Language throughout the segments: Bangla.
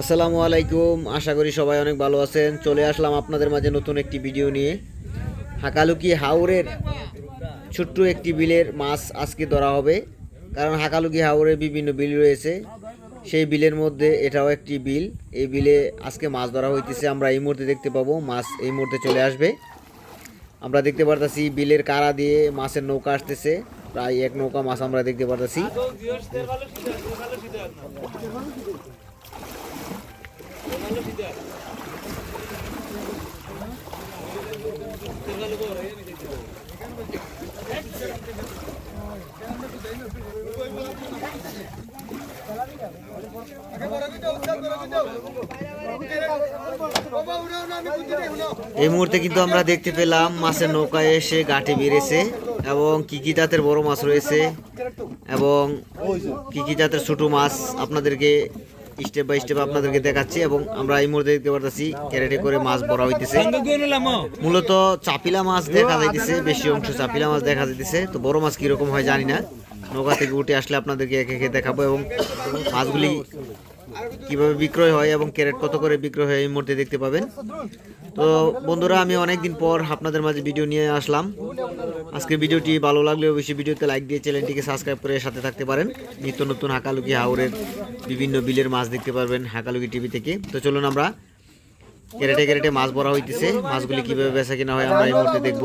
আসসালামু আলাইকুম। আশা করি সবাই অনেক ভালো আছেন। চলে আসলাম আপনাদের মাঝে নতুন একটি ভিডিও নিয়ে। হাকালুকি হাওরের ছোট্ট একটি বিলের মাছ আজকে ধরা হবে। কারণ হাকালুকি হাওরে বিভিন্ন বিল রয়েছে। সেই বিলের মধ্যে এটাও একটি বিল। এই বিলে আজকে মাছ ধরা হইতেছে। আমরা এই মুহূর্তে দেখতে পাবো মাছ এই মুহূর্তে চলে আসবে। আমরা দেখতে পারতাছি বিলের কারা দিয়ে মাছের নৌকা আসতেছে। প্রায় এক নৌকা মাছ আমরা দেখতে পারতাছি। এই মুহূর্তে কিন্তু আমরা দেখতে পেলাম মাছের নৌকায় এসে গাঠে বেড়েছে এবং কি কি জাতের বড় মাছ রয়েছে এবং কি কি জাতের ছোট মাছ আপনাদেরকে স্টেপ বাই স্টেপ আপনাদেরকে দেখাচ্ছি এবং আমরা এই মুহূর্তে দেখতে পারতেছি ক্যারেটে করে মাছ বড় হইতেছে। মূলত চাপিলা মাছ দেখা যাইতেছে, বেশি অংশ চাপিলা মাছ দেখা যাইতেছে। তো বড় মাছ কীরকম হয় জানি না। নৌকা থেকে উঠে আসলে আপনাদেরকে একে একে দেখাবো এবং মাছগুলি কীভাবে বিক্রয় হয় এবং ক্যারেট কত করে বিক্রয় হয় এই মুহূর্তে দেখতে পাবেন। তো বন্ধুরা, আমি অনেকদিন পর আপনাদের মাঝে ভিডিও নিয়ে আসলাম। আজকের ভিডিওটি ভালো লাগলে অবশ্যই ভিডিওতে লাইক দিয়ে চ্যানেলটিকে সাবস্ক্রাইব করে সাথে থাকতে পারেন। নিত্য নতুন হাকালুকি হাওরের বিভিন্ন বিলের মাছ দেখতে পারবেন হাকালুকি টিভি থেকে। তো চলুন আমরা ক্যারেটে ক্যারেটে মাছ ভরা হইতেছে। মাছগুলি কীভাবে বেচা কিনা হয় আমরা এই মুহূর্তে দেখব।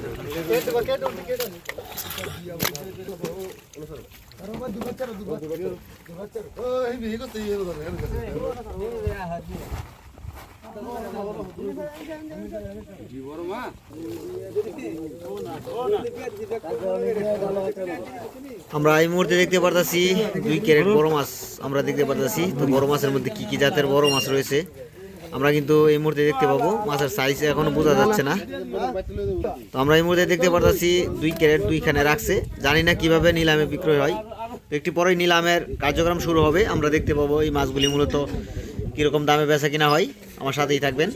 আমরা এই মুহূর্তে দেখতে পারতাছি দুই ক্যারেট বড় মাছ, আমরা দেখতে পারতাছি। তো বড় মাছের মধ্যে কি কি জাতের বড় মাছ রয়েছে? আমরা কিন্তু এই মুহূর্তে দেখতে পাবো। মাছের সাইজ এখনও বোঝা যাচ্ছে না। তো আমরা এই মুহূর্তে দেখতে পারতাছি দুই ক্যারেট দুইখানে রাখছে। জানি না কীভাবে নিলামে বিক্রয় হয়। তো একটি পরেই নিলামের কার্যক্রম শুরু হবে। আমরা দেখতে পাবো এই মাছগুলি মূলত কীরকম দামে বেচা কিনা হয়। আমার সাথেই থাকবেন।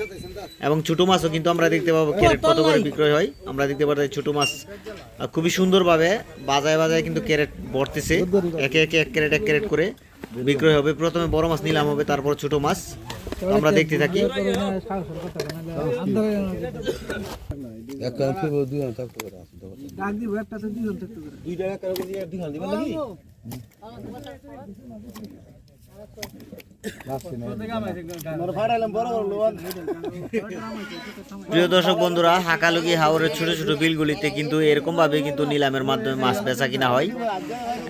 এবং ছোটো মাছও কিন্তু আমরা দেখতে পাবো ক্যারেট কত করে বিক্রয় হয়। আমরা দেখতে পাচ্ছি ছোটো মাছ খুবই সুন্দরভাবে বাজায় বাজায় কিন্তু ক্যারেট ভরতেছে। একে একে এক ক্যারেট এক ক্যারেট করে। বিক্রয় হবে। প্রথমে বড় মাছ নিলাম হবে তারপর ছোট মাছ। আমরা দেখতে থাকি। প্রিয় দর্শক বন্ধুরা, হাকালুকি হাওরের ছোট ছোট বিলগুলিতে কিন্তু এরকম ভাবে কিন্তু নিলামের মাধ্যমে মাছ বেচা কিনা হয়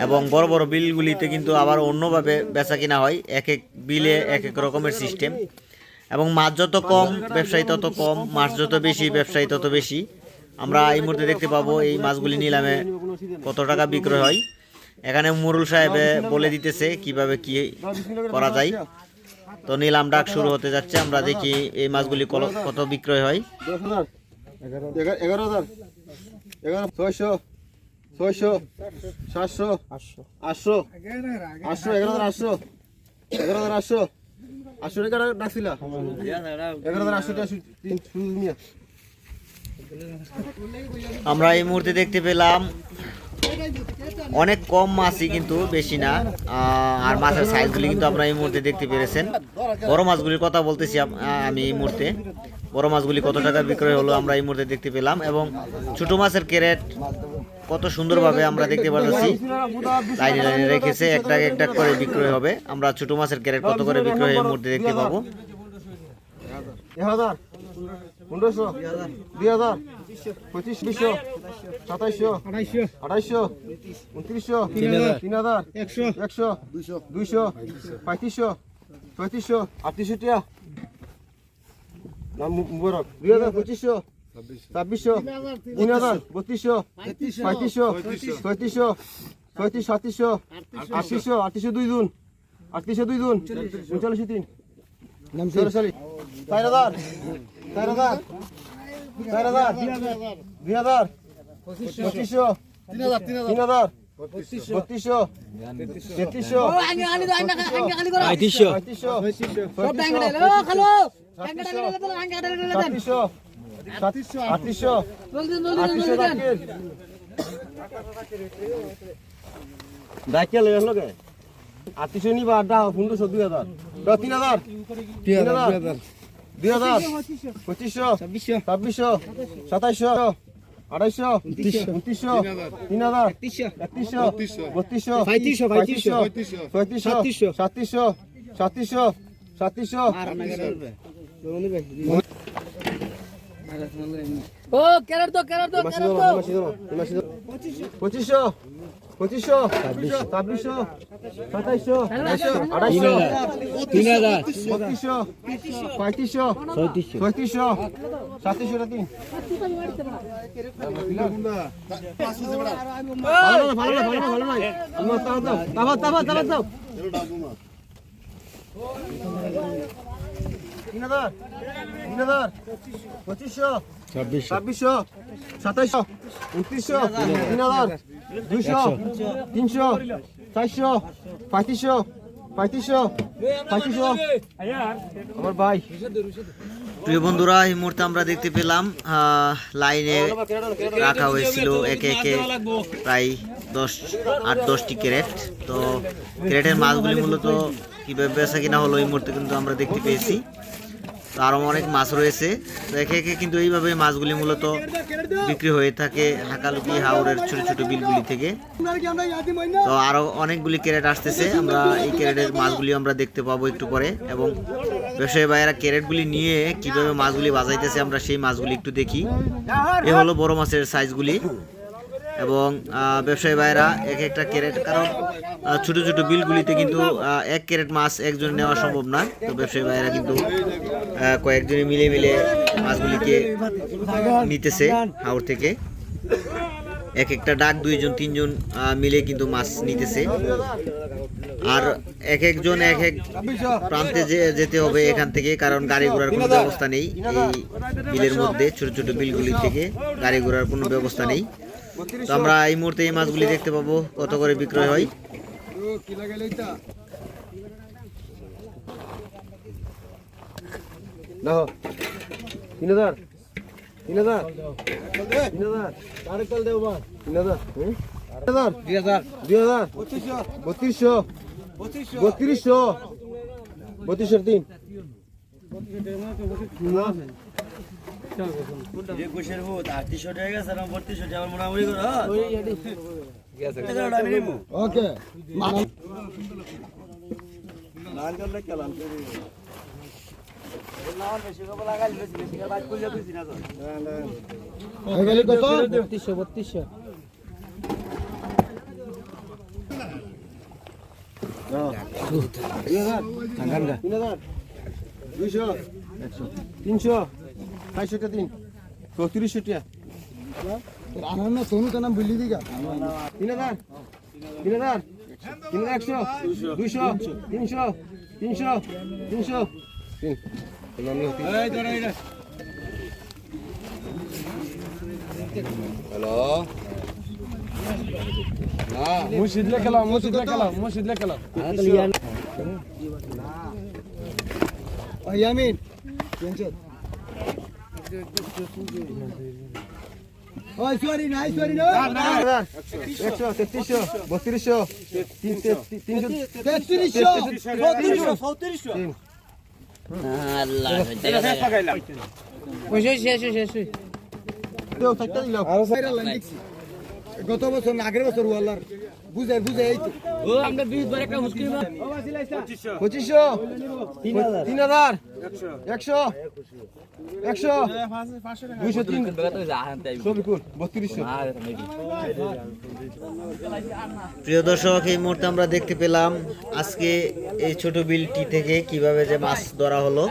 এবং বড় বড় বিলগুলিতে কিন্তু আবার অন্যভাবে বেচা কিনা হয়, এক এক বিলে এক এক রকমের সিস্টেম। এবং মাছ যত কম, ব্যবসায়ী তত কম, মাছ যত বেশি, ব্যবসায়ী তত বেশি। আমরা এই মুহূর্তে দেখতে পাবো এই মাছগুলি নিলামে কত টাকা বিক্রয় হয়। এখানে মুরুল সাহেব বলে দিতেছে কীভাবে কি করা যায়। তো নিলাম ডাক শুরু হতে যাচ্ছে। আমরা দেখি এই মাছগুলি কত বিক্রয় হয়। এগারো এগারো হাজার। এগারো ছয়শো। ছয়শো। সাতশো। আটশো। আটশো। আটশো এগারো হাজার আটশো। এগারো হাজার আটশো। আটশো টাকা ডাকছিলা? এগারো হাজার আটশো টাকা আমরা এই মুহূর্তে দেখতে পেলাম অনেক কম মাছই কিন্তু বেশি না আর মাছের সাইজগুলি কিন্তু আপনারা এই মুহূর্তে দেখতে পেরেছেন। বড় মাছগুলির কথা বলতেছি আমি এই মুহূর্তে। বড় মাছগুলি কত টাকা বিক্রয় হলো আমরা এই মুহূর্তে দেখতে পেলাম এবং ছোট মাছের ক্যারেট কত সুন্দরভাবে আমরা দেখতে পাচ্ছি লাইনে লাইনে রেখেছে একটা একটা করে বিক্রয় হবে। আমরা ছোট মাছের ক্যারেট কত করে বিক্রয় এই মুহূর্তে দেখতে পাবো। পঁচিশ বিশশো সাতাইশশো আঠাইশশো উনত্রিশশো তিন হাজার। একশো। একশো দুইশো দুইশো পঁয়ত্রিশশো পঁয়ত্রিশশো আটত্রিশশো টিয়া। নাম মুবারক। দুই হাজার পঁচিশশো ছাব্বিশশো তিন হাজার বত্রিশশো পঁয়ত্রিশশো। পঁয়ত্রিশশো ছয়ত্রিশ সাতত্রিশশো আটত্রিশশো। আটত্রিশশো দুই দুন আটত্রিশশো দুই দুন উনচল্লিশশো তিন। চল্লিশ চার হাজার। চার হাজার। চার হাজার। দুই হাজার। পঁচিশশো। তিন হাজার তিন হাজার। বত্রিশশো। তেত্রিশশো। পঁয়ত্রিশশো। সাতত্রিশশো। আটত্রিশশো। আটত্রিশশো ডাকেল ডাকেল আটত্রিশশো নিবা আড্ডা পনেরোশো দুই হাজার। তিন হাজার। তিন হাজার। দুই হাজার পঁচিশশো ছাব্বিশশো সাতাইশশো আড়াইশো উনত্রিশশো তিন হাজার একত্রিশশো বত্রিশশো পঁয়ত্রিশশো, পঁয়ত্রিশশো, পঁয়ত্রিশশো সাতত্রিশশো সাতত্রিশশো সাতত্রিশশো ও ক্যারেট তো ক্যারেট তো মাসি ক্যারেট ধরো। পঁচিশশো পঁচিশশো ছাব্বিশশো সাতাইশশো আড়াইশো তিন হাজার। বত্রিশশো পঁয়ত্রিশশো ছয়ত্রিশশো। সাতত্রিশশো তিন। ভালো না ভালো না ভালো না ভালো না আমার তাও দাও তাবার তাবার তাবার দাও। তিন হাজার তিন হাজার পঁচিশশো ছাব্বিশশো। ছাব্বিশশো সাতাইশশো উনত্রিশশো তিন হাজার দুইশো তিনশো চারশো পঁয়ত্রিশশো পঁয়ত্রিশশো পঁয়ত্রিশশো। আমার ভাই। প্রিয় বন্ধুরা এই মুহূর্তে আমরা দেখতে পেলাম লাইনে রাখা হয়েছিল একে একে প্রায় দশ আট দশটি ক্যারেট তো ক্যারেটের মাছগুলি মূলত কীভাবে বেচা কিনা হলো এই মুহূর্তে কিন্তু আমরা দেখতে পেয়েছি। তো আরও অনেক মাছ রয়েছে। তো একে একে কিন্তু এইভাবে মাছগুলি মূলত বিক্রি হয়ে থাকে হাকালুকি হাওড়ের ছোট ছোট বিলগুলি থেকে। তো আরও অনেকগুলি ক্যারেট আসতেছে। আমরা এই ক্যারেটের মাছগুলি আমরা দেখতে পাবো একটু পরে। এবং ব্যবসায়ী ভাইয়েরা ক্যারেটগুলি নিয়ে কীভাবে মাছগুলি বাজাইতেছে আমরা সেই মাছগুলি একটু দেখি। এ হলো বড় মাছের সাইজগুলি। এবং ব্যবসায়ী ভাইরা এক একটা ক্যারেট, কারণ ছোট ছোট বিলগুলিতে কিন্তু এক ক্যারেট মাছ একজন নেওয়া সম্ভব না। তো ব্যবসায়ী ভাইয়েরা কিন্তু কয়েকজনে মিলে মিলে মাছগুলিকে নিতেছে হাওড় থেকে। এক একটা ডাক দুইজন, তিনজন মিলে কিন্তু মাছ নিতেছে। আর এক একজন এক এক প্রান্তে যেতে হবে এখান থেকে, কারণ গাড়ি ঘোড়ার কোনো ব্যবস্থা নেই এই বিলের মধ্যে। ছোট ছোট বিলগুলি থেকে গাড়ি ঘোড়ার কোনো ব্যবস্থা নেই। তো আমরা এই মুহূর্তে এই মাছগুলি দেখতে পাবো কত করে বিক্রয় হয়। তিন হাজার। তিন হাজার। তিন হাজার। তিন হাজার? তিন হাজার দুই হাজার। দুই হাজার। বত্রিশশো। বত্রিশশো। বত্রিশশো। তিন। একুশের ভূত আটত্রিশশো টাকা গেছে আর বত্রিশশো টাকা মোটামুটি করে ওকে। বত্রিশশো বত্রিশশো। তিন হাজার তিনশো চারশোটা তিন চৌত্রিশশো টিয়া আনন্দ সোনু তো নাম বুঝলি দিঘা তিন। হাজার তিন হাজার তিন হাজার একশো দুইশো তিনশো তিনশো তিনশো তিন মুর্শিদলে খেলাম মুর্শিদলে খেলাম মুর্শিদলে খেলাম ইয়ামিন ওই সরি নাই সরি না একশো তেত্রিশশো বত্রিশশো গত বছর না আগের বছর ওয়ালার। বুঝাই বুঝাই এই তো। ও আমরা বিশ বার একটা মুশকিল পঁচিশশো। তিন হাজার। একশো। একশো। দুইশো তিন। ছবি কোন? বত্রিশশো। প্রিয় দর্শক এই মুহূর্তে আমরা দেখতে পেলাম আজকে এই ছোট বিলটি থেকে কীভাবে যে মাছ ধরা হলো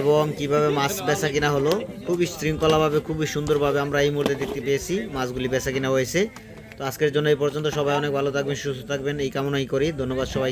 এবং কীভাবে মাছ বেচা কিনা হলো। খুবই শৃঙ্খলাভাবে খুবই সুন্দরভাবে আমরা এই মুহূর্তে দেখতে পেয়েছি মাছগুলি বেচা কিনা হয়েছে। তো আজকের জন্য এই পর্যন্ত। সবাই অনেক ভালো থাকবেন, সুস্থ থাকবেন। এই কামনাই করি। ধন্যবাদ সবাই